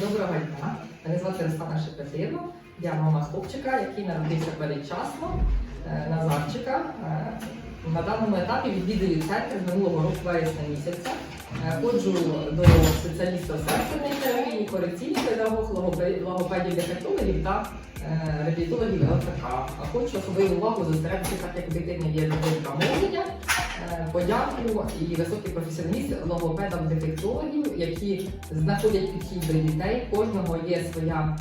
Доброго дня. Мене звати Руслана Шепетило. Я мама хлопчика, який народився передчасно, е, Назарчика. Е, На даному етапі відвідую центр минулого року вересня місяця. Е, Ходжу до спеціаліста сенсорної терапії, корекційний педагог, логопедів, дефектологів та реабілітологів ЛКК. А хочу особливу увагу зосередити, так як у дитини є дитинка мовлення, е, подяку і високий професіоналіст логопедам-детектологів, які знаходять підхід до дітей. Кожного є своя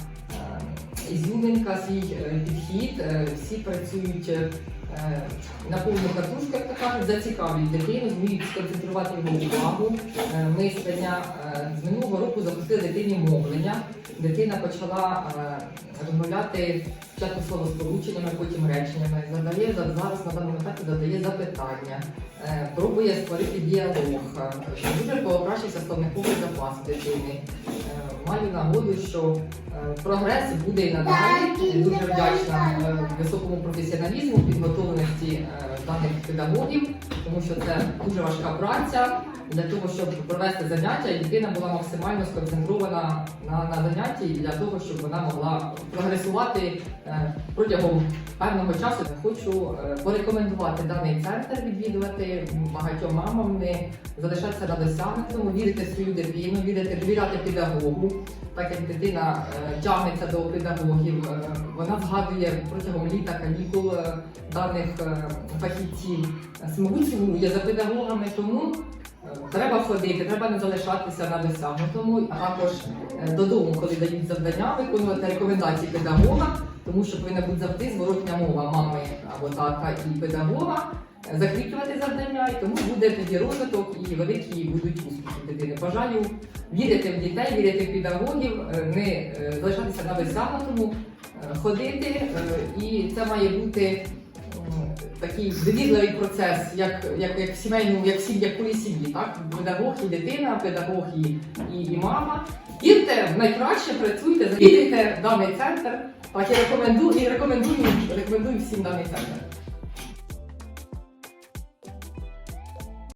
ізюминка, свій е, підхід. Е, Всі працюють е, на повну катушку, як то кажуть, зацікавлюють дитину, вміють сконцентрувати його увагу. Е, Ми з минулого року запустили дитині мовлення. Дитина почала розмовляти спочатку словосполученнями, потім реченнями. Задає зараз на даному етапі задає запитання, пробує створити діалог. Е, Дуже покращився словниковий запас дитини. Маю нагоду, що прогрес буде і надалі. Дуже вдячна е, високому професіоналізму, підготовленості е, даних педагогів, тому що це дуже важка праця для того, щоб провести заняття, і дитина була максимально сконцентрована на, на занятті для того, щоб вона могла прогресувати е, протягом певного часу. Хочу порекомендувати даний центр відвідувати багатьом мамам, не залишатися на досягнутому, вірити в свою дитину, вірити, довіряти педагогу. Так як дитина тягнеться до педагогів, е, вона згадує протягом літа канікул е, даних е, фахівців, мабуть, сумує за педагогами, тому треба ходити, треба не залишатися на досягнутому, а також додому, коли дають завдання, виконувати рекомендації педагога, тому що повинна бути завжди зворотня мова мами або тата і педагога. Закріплювати завдання, і тому буде тоді розвиток і великі будуть успіхи дитини. Бажаю вірити в дітей, вірити в педагогів, не е, залишатися на досягнутому, е, ходити, е, і це має бути такий довірливий процес, як, як, як в сімейному, як в сім'ї, як у сім'ї, так? Педагог і дитина, педагог і, і, і мама. Вірте найкраще, працюйте, завідуйте даний центр. Так, я рекомендую і рекомендую, рекомендую всім даний центр.